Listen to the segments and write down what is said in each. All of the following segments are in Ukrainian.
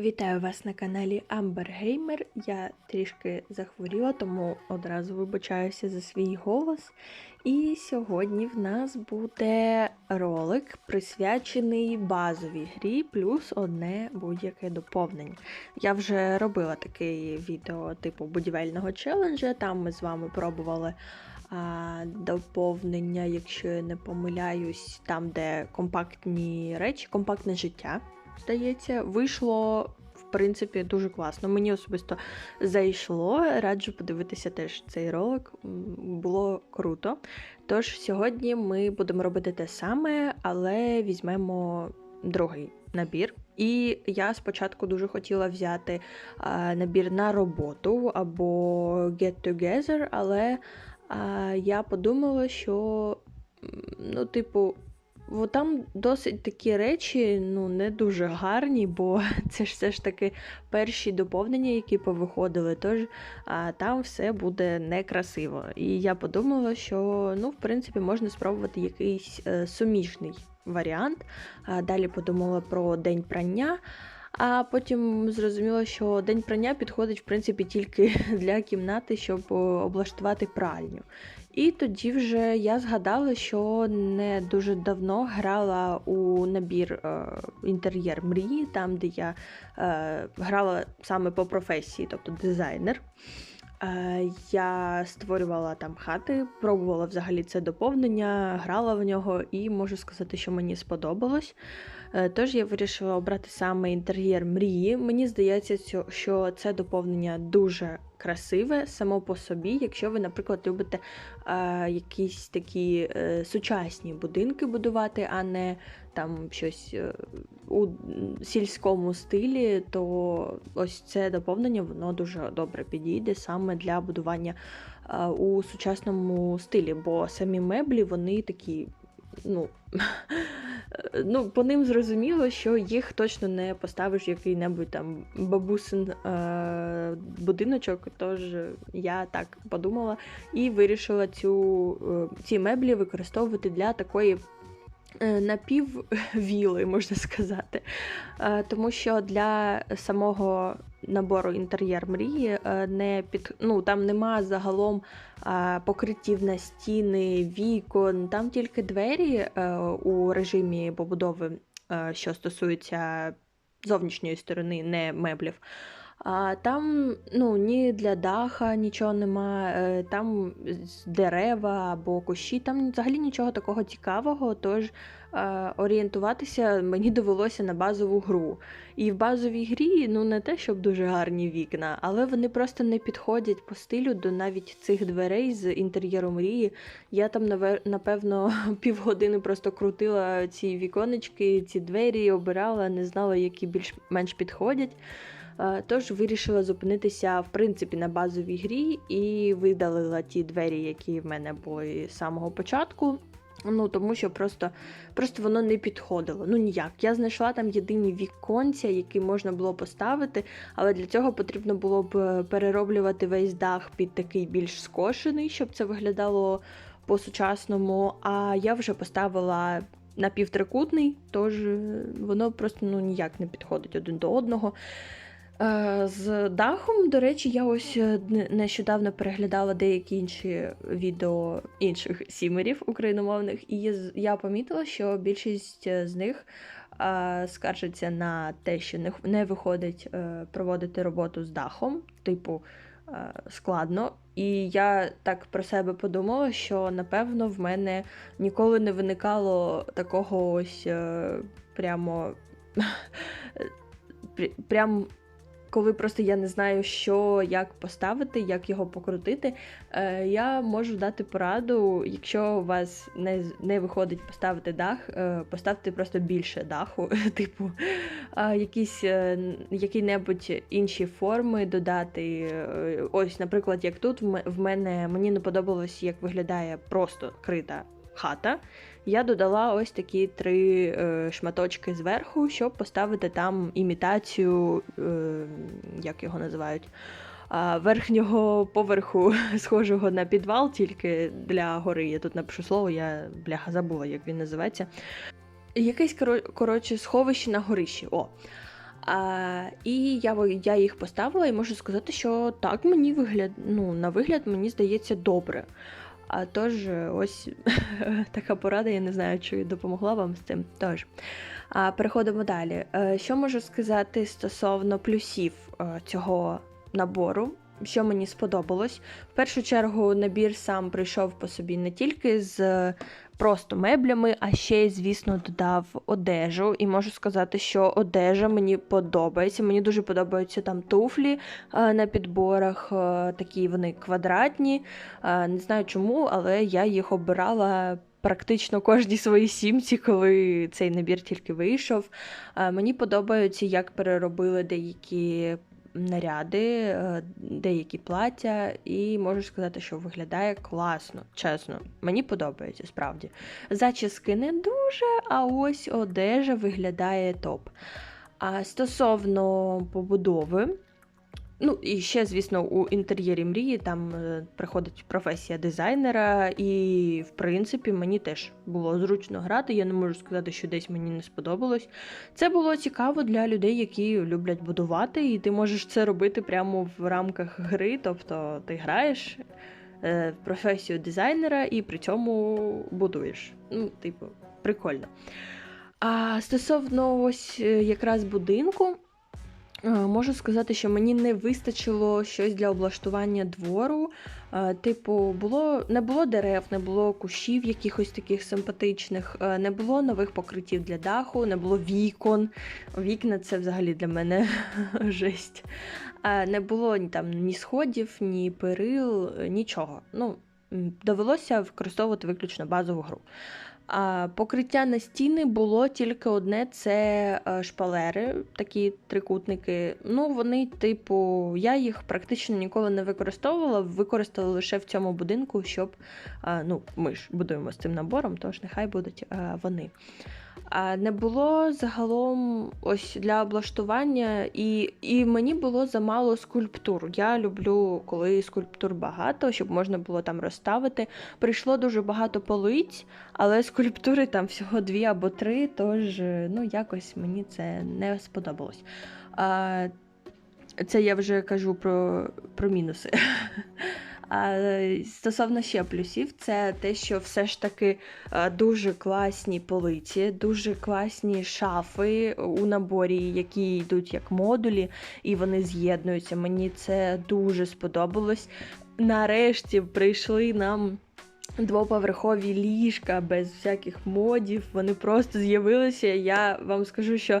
Вітаю вас на каналі Gamer. Я трішки захворіла, тому одразу вибачаюся за свій голос. І сьогодні в нас буде ролик, присвячений базовій грі, плюс одне будь-яке доповнення. Я вже робила таке відео типу будівельного челенджа. Там ми з вами пробували а, доповнення, якщо я не помиляюсь, там, де компактні речі, компактне життя здається, вийшло. В принципі, дуже класно. Мені особисто зайшло. Раджу подивитися теж цей ролик. Було круто. Тож сьогодні ми будемо робити те саме, але візьмемо другий набір. І я спочатку дуже хотіла взяти а, набір на роботу або Get Together, але а, я подумала, що ну, типу, Бо там досить такі речі ну, не дуже гарні, бо це ж все ж таки перші доповнення, які повиходили, тож а, там все буде некрасиво. І я подумала, що ну, в принципі можна спробувати якийсь е, суміжний варіант. А, далі подумала про день прання. А потім зрозуміла, що день прання підходить в принципі тільки для кімнати, щоб облаштувати пральню. І тоді вже я згадала, що не дуже давно грала у набір е, інтер'єр мрії, там, де я е, грала саме по професії, тобто дизайнер. Е, я створювала там хати, пробувала взагалі це доповнення, грала в нього і можу сказати, що мені сподобалось. Е, Тож я вирішила обрати саме інтер'єр мрії. Мені здається, що це доповнення дуже красиве само по собі, якщо ви, наприклад, любите е, якісь такі е, сучасні будинки будувати, а не там щось е, у сільському стилі, то ось це доповнення воно дуже добре підійде саме для будування е, у сучасному стилі, бо самі меблі вони такі. Ну, ну, по ним зрозуміло, що їх точно не поставиш в який-небудь там бабусин е- будиночок. Тож я так подумала і вирішила цю, е, ці меблі використовувати для такої напіввіли, можна сказати. Е, Тому що для самого набору інтер'єр мрії е, не під, ну, там нема загалом е, покриттів на стіни, вікон, там тільки двері е, у режимі побудови, е, що стосується зовнішньої сторони, не меблів. А там ну, ні для даха нічого нема, е, там дерева або кущі, там взагалі нічого такого цікавого. Тож орієнтуватися мені довелося на базову гру. І в базовій грі ну не те, щоб дуже гарні вікна, але вони просто не підходять по стилю до навіть цих дверей з інтер'єру мрії. Я там напевно півгодини просто крутила ці віконечки, ці двері, обирала, не знала, які більш-менш підходять. Е, Тож вирішила зупинитися в принципі на базовій грі і видалила ті двері, які в мене були з самого початку. Ну тому що просто, просто воно не підходило. Ну ніяк. Я знайшла там єдині віконця, які можна було поставити, але для цього потрібно було б е, перероблювати весь дах під такий більш скошений, щоб це виглядало по-сучасному. А я вже поставила напівтрикутний, тож е, воно просто ну, ніяк не підходить один до одного. Е, З дахом, до речі, я ось е, нещодавно переглядала деякі інші відео інших сімерів україномовних, і я помітила, що більшість е, з них скаржаться на те, що не, виходить проводити роботу з дахом, типу складно. І я так про себе подумала, що напевно в мене ніколи не виникало такого ось прямо. Прям коли просто я не знаю, що як поставити, як його покрутити, е, я можу дати пораду, якщо у вас не, не виходить поставити дах, е, поставте просто більше даху, типу якісь е, які-небудь інші форми додати. Ось, наприклад, як тут в мене мені не подобалось, як виглядає просто крита хата. Я додала ось такі три е, шматочки зверху, щоб поставити там імітацію, е, як його називають, верхнього поверху, схожого на підвал, тільки для гори. Я тут напишу слово, я бляха забула, як він називається. Якесь коро- коротше сховище на горищі. О. А, і я, я їх поставила і можу сказати, що так мені вигляд, ну, на вигляд мені здається добре. А тож, ось така порада, я не знаю, чи допомогла вам з цим. Тож, а, переходимо далі. Е, Що можу сказати стосовно плюсів е, цього набору? Що мені сподобалось? В першу чергу набір сам прийшов по собі не тільки з просто меблями, а ще звісно, додав одежу. І можу сказати, що одежа мені подобається. Мені дуже подобаються там туфлі е, на підборах, е, такі вони квадратні. Е, Не знаю чому, але я їх обирала. Практично кожній своїй сімці, коли цей набір тільки вийшов. Мені подобається, як переробили деякі наряди, е, деякі плаття, і можу сказати, що виглядає класно, чесно. Мені подобається справді. Зачіски не дуже, а ось одежа виглядає топ. А стосовно побудови. Ну, і ще, звісно, у інтер'єрі мрії там е, приходить професія дизайнера, і, в принципі, мені теж було зручно грати. Я не можу сказати, що десь мені не сподобалось. Це було цікаво для людей, які люблять будувати, і ти можеш це робити прямо в рамках гри. Тобто ти граєш е, в професію дизайнера і при цьому будуєш. Ну, типу, прикольно. А стосовно ось е, якраз будинку. Е, Можу сказати, що мені не вистачило щось для облаштування двору. Е, Типу, було, не було дерев, не було кущів якихось таких симпатичних, е, не було нових покриттів для даху, не було вікон. Вікна це взагалі для мене жесть. Не було там ні сходів, ні перил, нічого. Ну, довелося використовувати виключно базову гру. Покриття на стіни було тільки одне: це е, шпалери, такі трикутники. Ну, вони, типу, я їх практично ніколи не використовувала, використала лише в цьому будинку, щоб е, ну, ми ж будуємо з цим набором, тож нехай будуть е, вони. Не було загалом ось для облаштування, і, і мені було замало скульптур. Я люблю, коли скульптур багато, щоб можна було там розставити. Прийшло дуже багато полиць, але скульптури там всього дві або три, тож ну, якось мені це не сподобалось. А, це я вже кажу про, про мінуси. Стосовно ще плюсів, це те, що все ж таки е, дуже класні полиці, дуже класні шафи у наборі, які йдуть як модулі, і вони з'єднуються. Мені це дуже сподобалось. Нарешті прийшли нам. Двоповерхові ліжка без всяких модів, вони просто з'явилися. Я вам скажу, що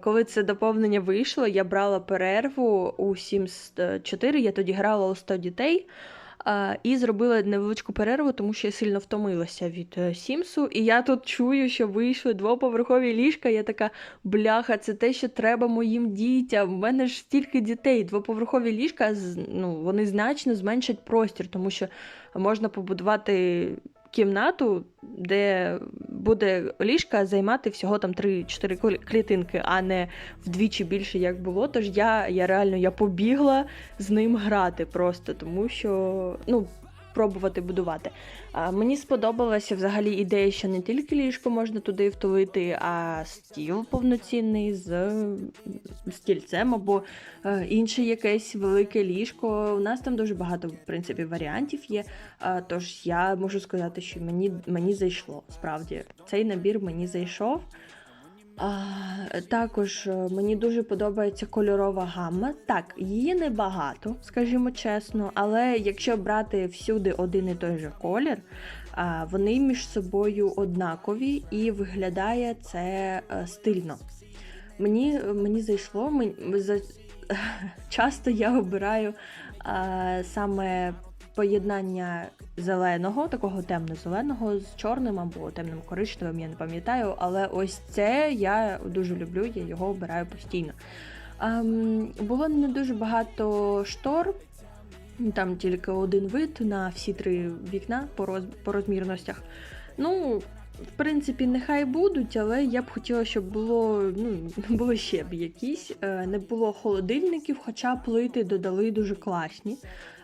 коли це доповнення вийшло, я брала перерву у Sims 4, я тоді грала у 100 дітей. е, І зробила невеличку перерву, тому що я сильно втомилася від е, Сімсу. І я тут чую, що вийшли двоповерхові ліжка. Я така, бляха, це те, що треба моїм дітям. У мене ж стільки дітей. Двоповерхові ліжка ну, вони значно зменшать простір, тому що можна побудувати кімнату, де буде ліжка займати всього там 3-4 клітинки, а не вдвічі більше, як було. Тож я, я реально я побігла з ним грати просто, тому що ну. Пробувати будувати. Мені сподобалася взагалі ідея, що не тільки ліжко можна туди втулити, а стіл повноцінний з стільцем або е, інше якесь велике ліжко. У нас там дуже багато в принципі варіантів є. Тож я можу сказати, що мені, мені зайшло. Справді, цей набір мені зайшов. Також е, мені дуже подобається кольорова гамма. Так, її небагато, скажімо чесно, але якщо брати всюди один і той же колір, вони між собою однакові і виглядає це е, стильно. Мені, мені зайшло, мені, за, часто я обираю саме поєднання зеленого, такого темно-зеленого з чорним або темним коричневим, я не пам'ятаю, але ось це я дуже люблю, я його обираю постійно. Ем, було не дуже багато штор, там тільки один вид на всі три вікна по, роз, по розмірностях. Ну, в принципі, нехай будуть, але я б хотіла, щоб було, ну, було ще б якісь. Е, Не було холодильників, хоча плити додали дуже класні.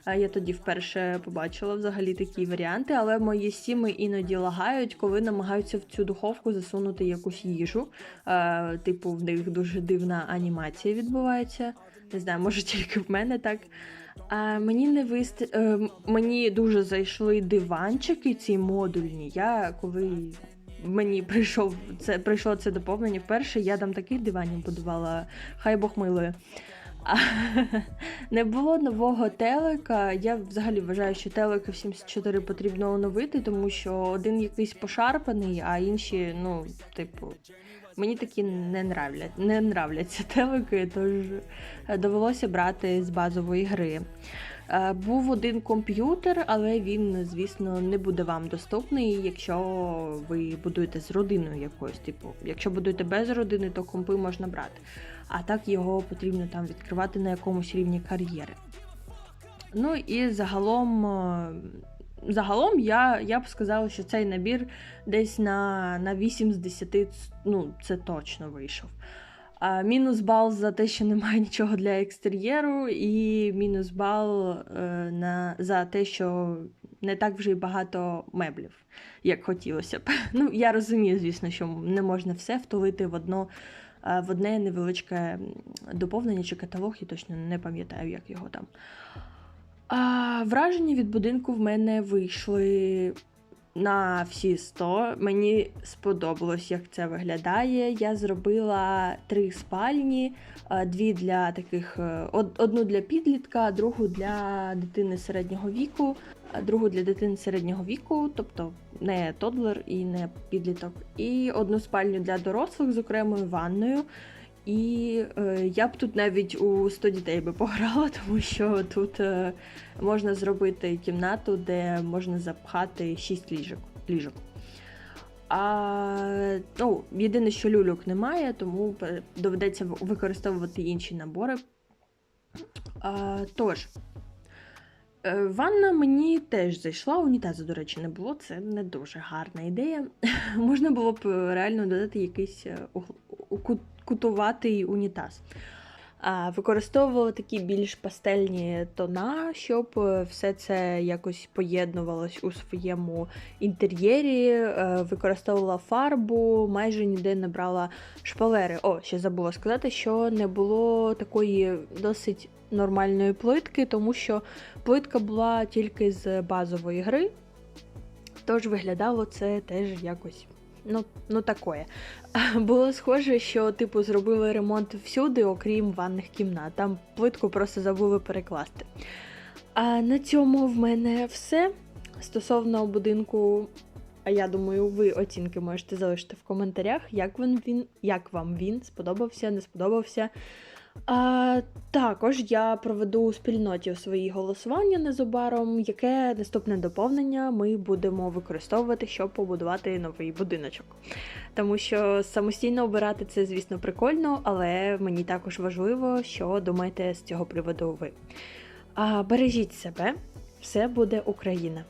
Я тоді вперше побачила взагалі такі варіанти, але мої сіми іноді лагають, коли намагаються в цю духовку засунути якусь їжу. Типу, в них дуже дивна анімація відбувається. Не знаю, може тільки в мене так. А мені не вист... е, мені дуже зайшли диванчики, ці модульні. Я коли мені прийшов це прийшло це доповнення вперше, я там таких диванів будувала, хай Бог милує. Не було нового телека. Я взагалі вважаю, що телека в 74 потрібно оновити, тому що один якийсь пошарпаний, а інші, ну, типу, мені такі не нравлять, не нравляться телеки, тож довелося брати з базової гри. Е, Був один комп'ютер, але він, звісно, не буде вам доступний, якщо ви будуєте з родиною якоюсь. Типу, якщо будуєте без родини, то компи можна брати. А так його потрібно там відкривати на якомусь рівні кар'єри. Ну і загалом, е, загалом я, я б сказала, що цей набір десь на, на 8 з 10, ну, це точно вийшов. Мінус бал за те, що немає нічого для екстер'єру, і мінус бал е, на, за те, що не так вже й багато меблів, як хотілося б. Ну, я розумію, звісно, що не можна все втулити в одно, е, в одне невеличке доповнення чи каталог, я точно не пам'ятаю, як його там. А, враження від будинку в мене вийшли на всі 100. Мені сподобалось, як це виглядає. Я зробила три спальні, е, дві для таких, е, одну для підлітка, другу для дитини середнього віку, другу для дитини середнього віку, тобто не тодлер і не підліток, і одну спальню для дорослих з окремою ванною. І е, я б тут навіть у 100 дітей би пограла, тому що тут е, можна зробити кімнату, де можна запхати 6 ліжок. ліжок. А, ну, єдине, що люлюк немає, тому доведеться використовувати інші набори. А, тож, е, ванна мені теж зайшла, унітазу, до речі, не було. Це не дуже гарна ідея. Можна було б е, реально додати якийсь е, угл- у- ку- кутуватий унітаз. Використовувала такі більш пастельні тона, щоб е, все це якось поєднувалось у своєму інтер'єрі. Е, Використовувала фарбу, майже ніде не брала шпалери. О, ще забула сказати, що не було такої досить нормальної плитки, тому що плитка була тільки з базової гри. Тож виглядало це теж якось. Ну, ну такое. Було схоже, що типу зробили ремонт всюди, окрім ванних кімнат. Там плитку просто забули перекласти. А на цьому в мене все. Стосовно будинку, а я думаю, ви оцінки можете залишити в коментарях, як він, він, як вам він сподобався, не сподобався. А, також я проведу у спільноті свої голосування незабаром, яке наступне доповнення ми будемо використовувати, щоб побудувати новий будиночок. Тому що самостійно обирати це, звісно, прикольно, але мені також важливо, що думаєте з цього приводу ви. А, бережіть себе, все буде Україна!